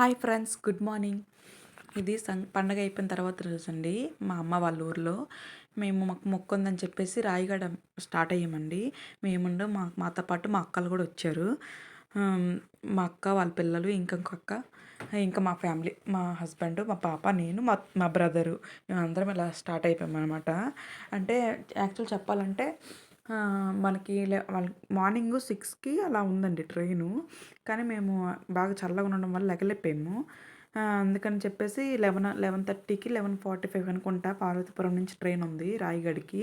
Hi friends good morning. ఇది సం పండగ అయిపోయిన తర్వాత రోజండి. మా అమ్మ వాళ్ళ ఊర్లో మేము మాకు మొక్కు ఉందని చెప్పేసి రాయగడ స్టార్ట్ అయ్యామండి. మేముండు మా మాతో పాటు మా అక్కలు కూడా వచ్చారు. మా అక్క వాళ్ళ పిల్లలు ఇంకా అక్క ఇంకా మా ఫ్యామిలీ మా హస్బెండ్ మా పాప నేను మా మా బ్రదరు మేమందరం ఇలా స్టార్ట్ అయిపోయాం అనమాట అంటే యాక్చువల్ చెప్పాలంటే మనకి లే- మార్నింగ్ సిక్స్కి అలా ఉందండి ట్రైను. కానీ మేము బాగా చల్లగా ఉండడం వల్ల లెగలేపాము అందుకని చెప్పేసి లెవెన్ లెవెన్ థర్టీకి లెవెన్ ఫార్టీ ఫైవ్ అనుకుంటా పార్వతీపురం నుంచి ట్రైన్ ఉంది రాయగడికి.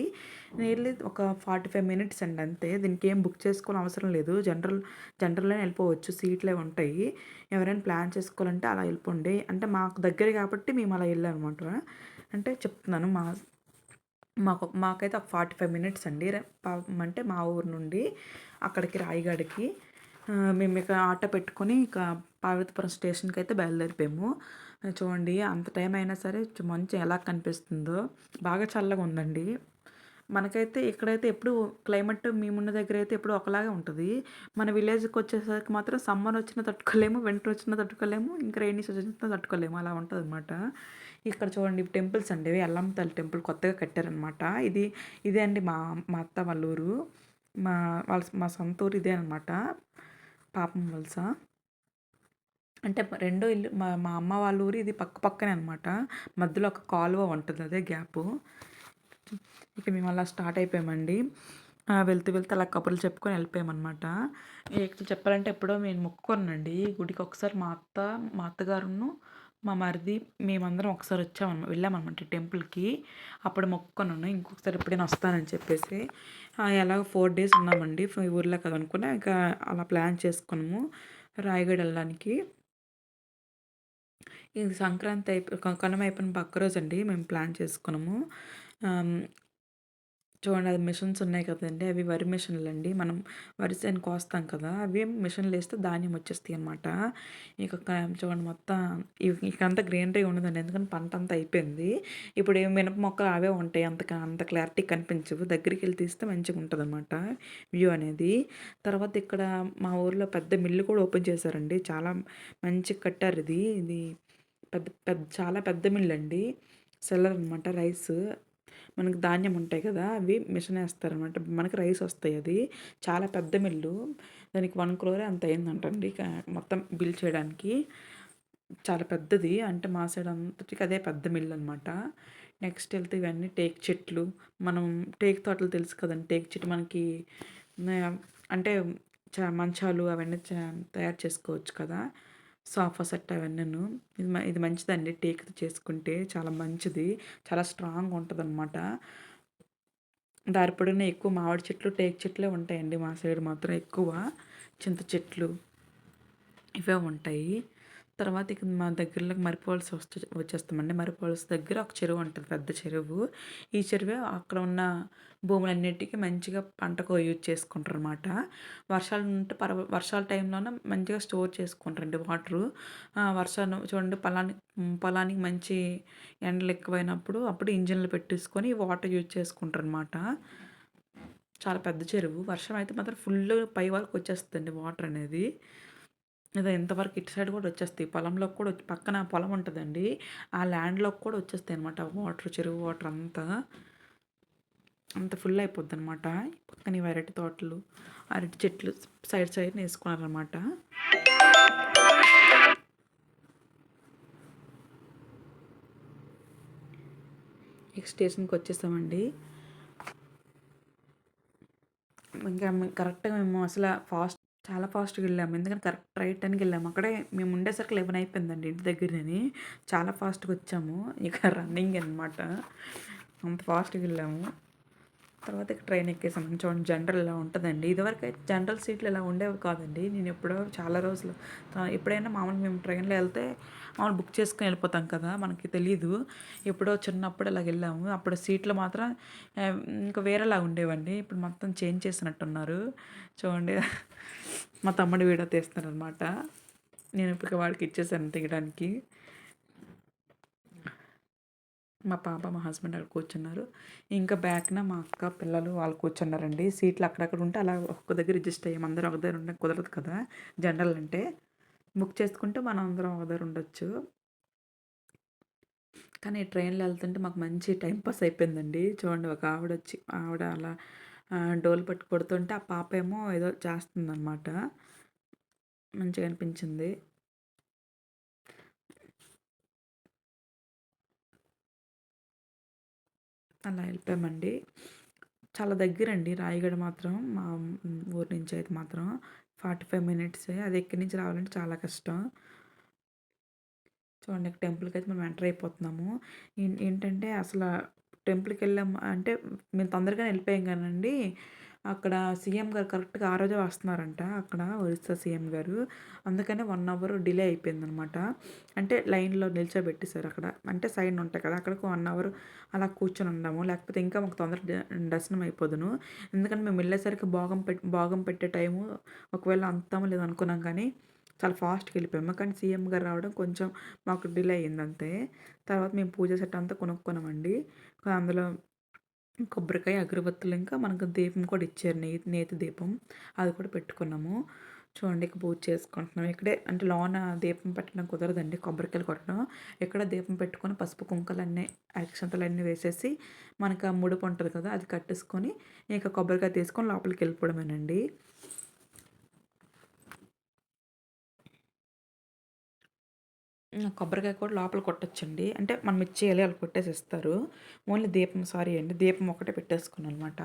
నియర్లీ ఒక ఫార్టీ ఫైవ్ మినిట్స్ అండి అంతే. దీనికి ఏం బుక్ చేసుకోవడం అవసరం లేదు. జనరల్ జనరల్లోనే వెళ్ళిపోవచ్చు. సీట్లే ఉంటాయి. ఎవరైనా ప్లాన్ చేసుకోవాలంటే అలా వెళ్ళిపోండి. అంటే మాకు దగ్గర కాబట్టి మేము అలా వెళ్ళాం అనమాట అంటే చెప్తున్నాను మా మాకు మాకైతే ఒక ఫార్టీ ఫైవ్ మినిట్స్ అండి. అంటే మా ఊరు నుండి అక్కడికి రాయగడికి. మేము ఇక ఆటో పెట్టుకొని ఇక పార్వతీపురం స్టేషన్కి అయితే బయలుదేరిపోయాము చూడండి అంత టైం అయినా సరే చు- మంచు ఎలా కనిపిస్తుందో. బాగా చల్లగా ఉందండి. మనకైతే ఇక్కడైతే ఎప్పుడు క్లైమేట్ మేమున్న దగ్గర అయితే ఎప్పుడు ఒకలాగే ఉంటుంది. మన విలేజ్కి వచ్చేసరికి మాత్రం సమ్మర్ వచ్చినా తట్టుకోలేము వింటర్ వచ్చినా తట్టుకోలేము ఇంకా రైనీ సీజన్ వచ్చినా తట్టుకోలేము. అలా ఉంటుంది అనమాట ఇక్కడ చూడండి టెంపుల్స్ అండి. ఇవి ఎల్లమ్మ తల్లి టెంపుల్ కొత్తగా కట్టారనమాట ఇది ఇదే అండి మా మా అత్త వాళ్ళ ఊరు. మా వాళ్ళ మా సొంత ఊరు ఇదే అనమాట పాపం వలస. అంటే రెండో ఇల్లు మా మా అమ్మ వాళ్ళ ఊరు ఇది పక్క పక్కనే అనమాట మధ్యలో ఒక కాలువ ఉంటుంది అదే గ్యాపు. ఇక మేము అలా స్టార్ట్ అయిపోయామండి. వెళ్తూ వెళ్తూ అలా కబుర్లు చెప్పుకొని వెళ్ళిపోయామన్నమాట. యాక్చువల్ చెప్పాలంటే ఎప్పుడో నేను మొక్కుకున్నానండి. గుడికి ఒకసారి మా అత్త మా అత్తగారును మా మరిది మేమందరం ఒకసారి వచ్చామన్నమాట వెళ్ళామన్నమాట టెంపుల్కి. అప్పుడు మొక్కుకున్నాను ఇంకొకసారి ఎప్పుడైనా వస్తానని చెప్పేసి. ఎలాగ ఎలాగో ఫోర్ డేస్ ఉన్నామండి. ఈ ఊర్లో కదా అనుకున్నా ఇంకా అలా ప్లాన్ చేసుకున్నాము. రాయగడ వెళ్ళడానికి. ఇది సంక్రాంతి అయిపో క- కనుమ అయిపోయిన పక్క రోజు అండి మేము ప్లాన్ చేసుకున్నాము. చూడండి అది మిషన్స్ ఉన్నాయి కదండి అవి వరి మిషన్లు అండి మనం వరి చేను కోస్తాం కదా అవి మిషన్లు వేస్తే ధాన్యం వచ్చేస్తాయి అనమాట ఇక చూడండి మొత్తం ఇకంతా గ్రీనరీ ఉండదండి ఎందుకంటే పంట అంతా అయిపోయింది. ఇప్పుడు ఏం మినప మొక్కలు అవే ఉంటాయి అంత అంత క్లారిటీ కనిపించవు. దగ్గరికి వెళ్ళి తీస్తే మంచిగా ఉంటుంది అనమాట వ్యూ అనేది. తర్వాత ఇక్కడ మా ఊర్లో పెద్ద మిల్లు కూడా ఓపెన్ చేశారండి. చాలా మంచిగా కట్టారు ఇది. ఇది పెద్ద పెద్ద చాలా పెద్ద మిల్లు అండి సెల్లర్ అనమాట రైస్. మనకు ధాన్యం ఉంటాయి కదా అవి మిషన్ వేస్తారనమాట. మనకి రైస్ వస్తాయి అది. చాలా పెద్ద మిల్లు. దానికి వన్ క్రోరే అంత అయిందంటండి. మొత్తం బిల్ చేయడానికి చాలా పెద్దది. అంటే మా సైడ్ అంతటికి అదే పెద్ద మిల్లు అనమాట నెక్స్ట్ వెళ్తే ఇవన్నీ టేక్ చెట్లు. మనం టేక్ తోటలు తెలుసు కదండి. టేక్ చెట్టు మనకి అంటే చ మంచాలు అవన్నీ తయారు చేసుకోవచ్చు కదా. సోఫా సెట్ అవన్నీను. ఇది ఇది మంచిదండి. టేక్ చేసుకుంటే చాలా మంచిది. చాలా స్ట్రాంగ్ ఉంటుంది అనమాట దారి పొడవునా ఎక్కువ మామిడి చెట్లు టేక్ చెట్లే ఉంటాయండి మా సైడ్ మాత్రం ఎక్కువ. చింత చెట్లు ఇవే ఉంటాయి. తర్వాత ఇక మా దగ్గరలో మరిపోవలసి వస్తే వచ్చేస్తామండి. మరిపోవలసి దగ్గర ఒక చెరువు ఉంటుంది పెద్ద చెరువు. ఈ చెరువే అక్కడ ఉన్న భూములన్నిటికీ మంచిగా పంటకు యూజ్ చేసుకుంటారు అనమాట వర్షాలు ఉంటే పర్వ వర్షాల టైంలోనే మంచిగా స్టోర్ చేసుకుంటారండి వాటరు. వర్షాలు చూడండి పొలానికి పొలానికి మంచి ఎండలు ఎక్కువైనప్పుడు అప్పుడు ఇంజన్లు పెట్టేసుకొని వాటర్ యూజ్ చేసుకుంటారు అనమాట చాలా పెద్ద చెరువు. వర్షం అయితే మాత్రం ఫుల్ పై వరకు వచ్చేస్తుంది వాటర్ అనేది. లేదా ఇంతవరకు ఇటు సైడ్ కూడా వచ్చేస్తాయి. పొలంలోకి కూడా వచ్చి- పక్కన పొలం ఉంటుందండి. ఆ ల్యాండ్లోకి కూడా వచ్చేస్తాయి అనమాట వాటర్ చెరువు వాటర్ అంతా. అంత ఫుల్ అయిపోద్ది అనమాట పక్కన అరటి తోటలు అరటి చెట్లు సైడ్ సైడ్ వేసుకున్నారనమాట నెక్స్ట్ స్టేషన్కి వచ్చేసామండి ఇంకా కరెక్ట్గా మేము అసలు ఫాస్ట్ చాలా ఫాస్ట్గా వెళ్ళాము. ఎందుకంటే కరెక్ట్ రైట్ టైంకి వెళ్ళాము. అక్కడే మేము ఉండేసరికి లెవెన్ అయిపోయిందండి ఇంటి దగ్గరని. చాలా ఫాస్ట్గా వచ్చాము. ఇక రన్నింగ్ అనమాట అంత ఫాస్ట్గా వెళ్ళాము. తర్వాత ఇక ట్రైన్ ఎక్కేసాము చూడండి జనరల్ ఇలా ఉంటుందండి. ఇదివరకు అయితే జనరల్ సీట్లు ఇలా ఉండేవి కాదండి. నేను ఎప్పుడో చాలా రోజులు ఎప్పుడైనా మామూలు మేము ట్రైన్లో వెళ్తే మామూలు బుక్ చేసుకుని వెళ్ళిపోతాం కదా మనకి తెలీదు. ఎప్పుడో చిన్నప్పుడు అలాగ వెళ్ళాము. అప్పుడు సీట్లు మాత్రం ఇంకా వేరేలా ఉండేవండి. ఇప్పుడు మొత్తం చేంజ్ చేసినట్టున్నారు. చూడండి మా తమ్ముడు వీడియో తీస్తున్నారు అనమాట నేను ఇప్పుడు వాడికి ఇచ్చేసాను తీయడానికి. మా పాప మా హస్బెండ్ అక్కడ కూర్చున్నారు. ఇంకా బ్యాక్న మా అక్క పిల్లలు వాళ్ళు కూర్చున్నారండి. సీట్లు అక్కడక్కడ ఉంటే అలా ఒక్క దగ్గర అడ్జస్ట్ అయ్యాం అందరూ ఒక దగ్గర ఉంటే కుదరదు కదా జనరల్ అంటే. బుక్ చేసుకుంటే మనం అందరం ఒకదగ్గర ఉండొచ్చు. కానీ ట్రైన్లో వెళ్తుంటే మాకు మంచి టైంపాస్ అయిపోయిందండి. చూడండి ఒక ఆవిడ వచ్చి ఆవిడ అలా డోలు పట్టు కొడుతుంటే ఆ పాప ఏమో ఏదో చేస్తుందన్నమాట. మంచిగా అనిపించింది. అలా వెళ్ళిపోయామండి. చాలా దగ్గరండి రాయగడ మాత్రం మా ఊరి నుంచి అయితే మాత్రం. Forty five minutes. అది ఎక్కడి నుంచి రావాలంటే చాలా కష్టం. చూడండి టెంపుల్కి అయితే మేము ఎంటర్ అయిపోతున్నాము. ఏంటంటే అసలు టెంపుల్కి వెళ్ళాము అంటే మేము తొందరగానే వెళ్ళిపోయాం కానండి. అక్కడ సీఎం గారు కరెక్ట్గా ఆ రోజే వస్తున్నారంట అక్కడ ఒరిస్సా సీఎం గారు. అందుకనే వన్ అవర్ డిలే అయిపోయిందనమాట. అంటే లైన్లో నిల్చోబెట్టేశారు అక్కడ. అంటే సైడ్ ఉంటాయి కదా అక్కడికి వన్ అవర్ అలా కూర్చొని ఉన్నాము లేకపోతే ఇంకా మాకు తొందర దర్శనం అయిపోదును. ఎందుకంటే మేము వెళ్ళేసరికి భోగం పెట్టి భోగం పెట్టే టైము ఒకవేళ అంతాము లేదు అనుకున్నాం కానీ చాలా ఫాస్ట్గా వెళ్ళిపోయాము. కానీ సీఎం గారు రావడం కొంచెం మాకు డిలే అయ్యింది అంతే తర్వాత మేము పూజ సెట్ అంతా కొనుక్కున్నామండి. అందులో కొబ్బరికాయ అగరబత్తులు ఇంకా మనకు దీపం కూడా ఇచ్చారు. నే నేతి దీపం అది కూడా పెట్టుకున్నాము. చూడండి ఇక పూజ చేసుకుంటున్నాం. ఇక్కడే అంటే లోన దీపం పెట్టడం కుదరదండి. కొబ్బరికాయలు కొట్టడం. ఇక్కడ దీపం పెట్టుకొని పసుపు కుంకలన్నీ అక్షంతలన్నీ వేసేసి మనకు ఆ ముడుపు ఉంటుంది కదా అది కట్టేసుకొని ఇంకా కొబ్బరికాయ తీసుకొని లోపలికి వెళ్ళిపోవడమేనండి. కొబ్బరికాయ కూడా లోపల కొట్టొచ్చండి. అంటే మనం ఇచ్చేయాలి వాళ్ళు కొట్టేసి ఇస్తారు ఓన్లీ దీపం సారీ అండి. దీపం ఒకటే పెట్టేసుకున్నాను అనమాట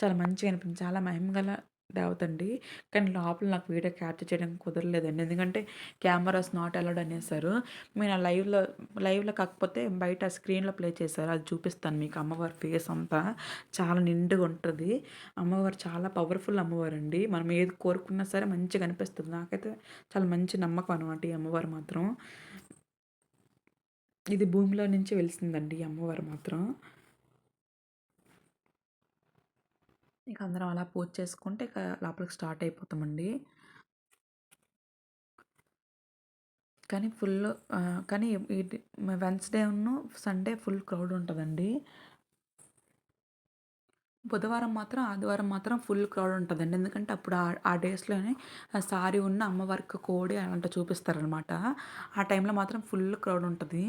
చాలా మంచిగా అనిపించింది. చాలా మహిమగల దేవత అండి కానీ లోపల నాకు వీడియో క్యాప్చర్ చేయడానికి కుదరలేదండి. ఎందుకంటే కెమెరాస్ నాట్ అలౌడ్ అనేసారు. నేను ఆ లైవ్లో లైవ్లో కాకపోతే బయట స్క్రీన్లో ప్లే చేశారు. అది చూపిస్తాను మీకు అమ్మవారి ఫేస్ అంతా. చాలా నిండుగా ఉంటుంది. అమ్మవారు చాలా పవర్ఫుల్ అమ్మవారు అండి మనం ఏది కోరుకున్నా సరే మంచిగా అనిపిస్తుంది. నాకైతే చాలా మంచి నమ్మకం అనమాట ఈ అమ్మవారు మాత్రం. ఇది భూమిలో నుంచి వెలిసిందండి ఈ అమ్మవారు మాత్రం. ఇక అందరం అలా పూజ చేసుకుంటే ఇక లోపలికి స్టార్ట్ అయిపోతామండి. కానీ ఫుల్ కానీ వెన్స్డే ఉన్న సండే ఫుల్ క్రౌడ్ ఉంటుందండి. బుధవారం మాత్రం ఆదివారం మాత్రం ఫుల్ క్రౌడ్ ఉంటుందండి. ఎందుకంటే అప్పుడు ఆ డేస్లోనే సారీ ఉన్న అమ్మవారికి కోడి అలాంటి చూపిస్తారనమాట. ఆ టైంలో మాత్రం ఫుల్ క్రౌడ్ ఉంటుంది.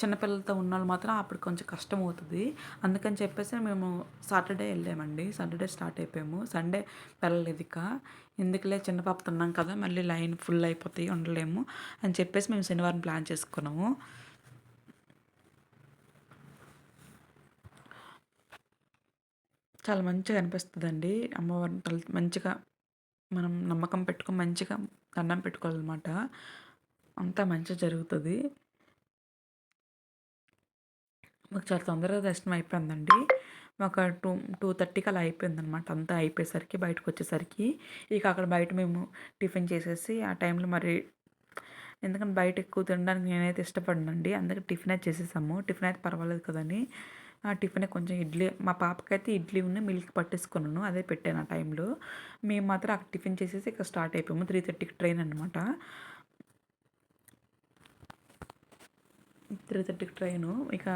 చిన్నపిల్లలతో ఉన్న వాళ్ళు మాత్రం అప్పుడు కొంచెం కష్టం అవుతుంది. అందుకని చెప్పేసి మేము సాటర్డే వెళ్ళామండి. సాటర్డే స్టార్ట్ అయిపోయాము. సండే వెళ్ళలేదు ఇక. ఎందుకులే చిన్న పాపతో ఉన్నాం కదా మళ్ళీ లైన్ ఫుల్ అయిపోతాయి ఉండలేము అని చెప్పేసి మేము శనివారం ప్లాన్ చేసుకున్నాము. చాలా మంచిగా అనిపిస్తుందండి. అమ్మవారిని తల మంచిగా మనం నమ్మకం పెట్టుకొని మంచిగా దండం పెట్టుకోవాలన్నమాట. అంతా మంచిగా జరుగుతుంది. మాకు చాలా తొందరగా దర్శనం అయిపోయిందండి. మాకు టూ టూ థర్టీకి అలా అయిపోయిందనమాట అంతా అయిపోయేసరికి బయటకు వచ్చేసరికి. ఇక అక్కడ బయట మేము టిఫిన్ చేసేసి ఆ టైంలో మరి ఎందుకంటే బయట ఎక్కువ తినడానికి నేనైతే ఇష్టపడినండి. అందుకే టిఫిన్ అయితే చేసేసాము. టిఫిన్ అయితే పర్వాలేదు కదని ఆ టిఫిన్ కొంచెం ఇడ్లీ మా పాపకైతే ఇడ్లీ ఉన్న మిల్క్ పట్టేసుకున్నాను అదే పెట్టాను ఆ టైంలో. మేము మాత్రం అక్కడ టిఫిన్ చేసేసి ఇక్కడ స్టార్ట్ అయిపోయాము త్రీ థర్టీకి ట్రైన్ అనమాట త్రీ థర్టీకి ట్రైను ఇక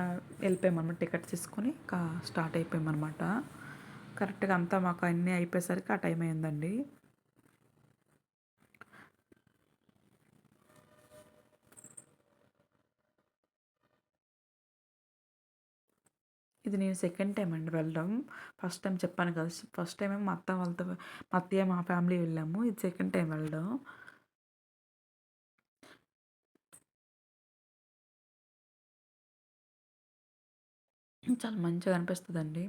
వెళ్ళిపోయామన్నమాట టికెట్ తీసుకొని ఇక స్టార్ట్ అయిపోయామన్నమాట. కరెక్ట్గా అంతా మాకు అన్నీ అయిపోయేసరికి ఆ టైం అయిందండి. ఇది నేను సెకండ్ టైం అండి వెళ్ళడం. ఫస్ట్ టైం చెప్పాను కదా ఫస్ట్ టైం ఏమో మా అత్త వాళ్ళతో మా అత్తయ్య మా ఫ్యామిలీ వెళ్ళాము. ఇది సెకండ్ టైం వెళ్ళడం. చాలా మంచిగా అనిపిస్తుందండి.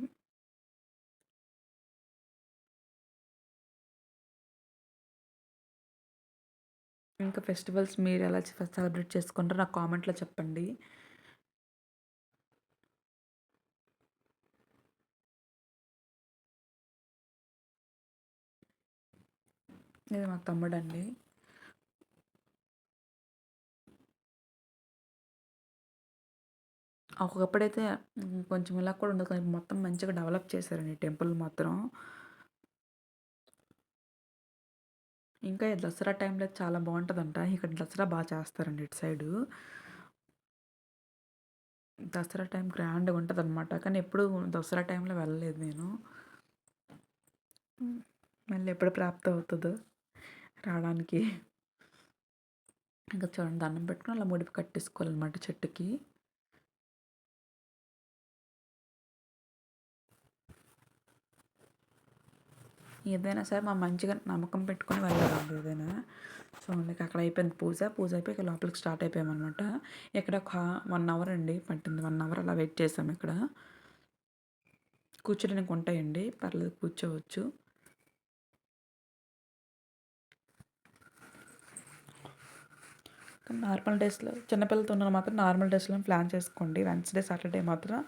ఇంకా ఫెస్టివల్స్ మీరు ఎలా సెలబ్రేట్ చేసుకుంటారో నాకు కామెంట్లో చెప్పండి. ఇది మా తమ్ముడండి. ఒకప్పుడైతే కొంచెం ఇలా కూడా ఉండదు కానీ మొత్తం మంచిగా డెవలప్ చేశారండి టెంపుల్ మాత్రం. ఇంకా దసరా టైంలో చాలా బాగుంటుందంట. ఇక్కడ దసరా బాగా చేస్తారండి ఇటు సైడు. దసరా టైం గ్రాండ్గా ఉంటుంది అనమాట కానీ ఎప్పుడు దసరా టైంలో వెళ్ళలేదు నేను. మళ్ళీ ఎప్పుడు ప్రాప్తం అవుతుందో రావడానికి. ఇంకా చూడండి దండం పెట్టుకొని అలా ముడిపి కట్టేసుకోవాలన్నమాట చెట్టుకి. ఏదైనా సరే మా మంచిగా నమ్మకం పెట్టుకొని వెళ్ళాలండి ఏదైనా. సో చూడండి అక్కడ అయిపోయింది పూజ. పూజ అయిపోయి ఇక లోపలికి స్టార్ట్ అయిపోయామన్నమాట. ఇక్కడ ఒక వన్ అవర్ అండి పట్టింది. వన్ అవర్ అలా వెయిట్ చేసాం ఇక్కడ. కూర్చోడానికి ఉంటాయండి. పర్లేదు కూర్చోవచ్చు. నార్మల్ డేస్లో చిన్నపిల్లలతో ఉన్న మాత్రం నార్మల్ డేస్లో ప్లాన్ చేసుకోండి. వెన్స్డే సాటర్డే మాత్రం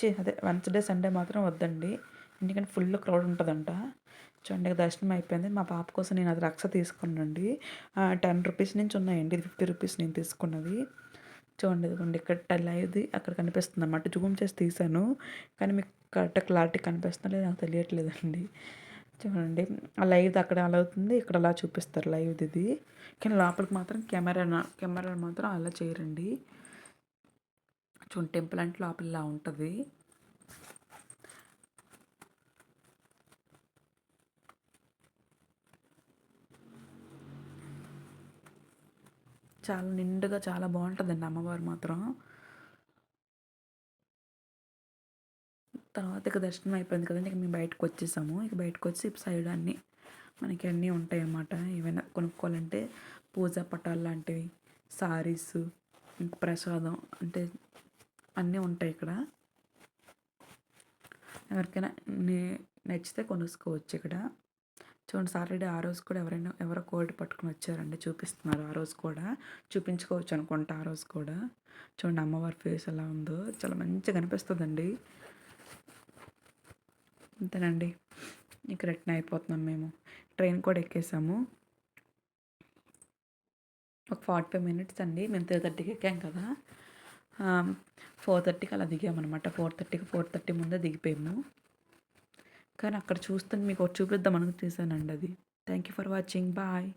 చే అదే వెన్స్డే సండే మాత్రం వద్దండి. ఎందుకంటే ఫుల్ క్రౌడ్ ఉంటుందంట. చూడండి దర్శనం అయిపోయింది. మా పాప కోసం నేను అది రక్ష తీసుకున్నాండి టెన్ రూపీస్ నుంచి ఉన్నాయండి. ఇది ఫిఫ్టీ రూపీస్ నేను తీసుకున్నది. చూడండి ఇదిగోండి ఇక్కడ అయ్యేది అక్కడ కనిపిస్తుంది అన్నమాట జూమ్ చేసి తీసాను కానీ మీకు కరెక్ట్ క్లారిటీ కనిపిస్తుందో లేదో నాకు తెలియట్లేదండి. చూడండి. ఆ లైవ్ అక్కడ అలా అవుతుంది. ఇక్కడ అలా చూపిస్తారు లైవ్ది ఇది. కానీ లోపలికి మాత్రం కెమెరా కెమెరా మాత్రం అలా చేయరండి. చూడండి టెంపుల్ అంటే లోపల ఇలా ఉంటుంది. చాలా నిండుగా చాలా బాగుంటుందండి అమ్మవారు మాత్రం. తర్వాత ఇక దర్శనం అయిపోయింది కదండి ఇక మేము బయటకు వచ్చేసాము. ఇక బయటకు వచ్చి సైడ్ అన్నీ మనకి అన్నీ ఉంటాయి అన్నమాట ఏమైనా కొనుక్కోవాలంటే పూజా పటాలు లాంటివి సారీస్ ఇంకా ప్రసాదం అంటే అన్నీ ఉంటాయి ఇక్కడ. ఎవరికైనా నచ్చితే కొనుక్కోవచ్చు ఇక్కడ. చూడండి సాటర్డే ఆ రోజు కూడా ఎవరైనా ఎవరో కోడి పట్టుకుని వచ్చారండి చూపిస్తున్నారు ఆ రోజు కూడా. చూపించుకోవచ్చు అనుకుంటా ఆ రోజు కూడా. చూడండి అమ్మవారి ఫేస్ ఎలా ఉందో చాలా మంచిగా కనిపిస్తుందండి. అంతేనండి. ఇక రిటర్న్ అయిపోతున్నాం మేము. ట్రైన్ కూడా ఎక్కేసాము. ఒక ఫార్టీ ఫైవ్ మినిట్స్ అండి. మేము త్రీ థర్టీకి ఎక్కాం కదా. ఫోర్ థర్టీకి అలా దిగామన్నమాట. ఫోర్ థర్టీకి ఫోర్ థర్టీ ముందే దిగిపోయాము. కానీ అక్కడ చూస్తే మీకు చూపిద్దాం అనుకు తీసానండి అది. Thank you for watching bye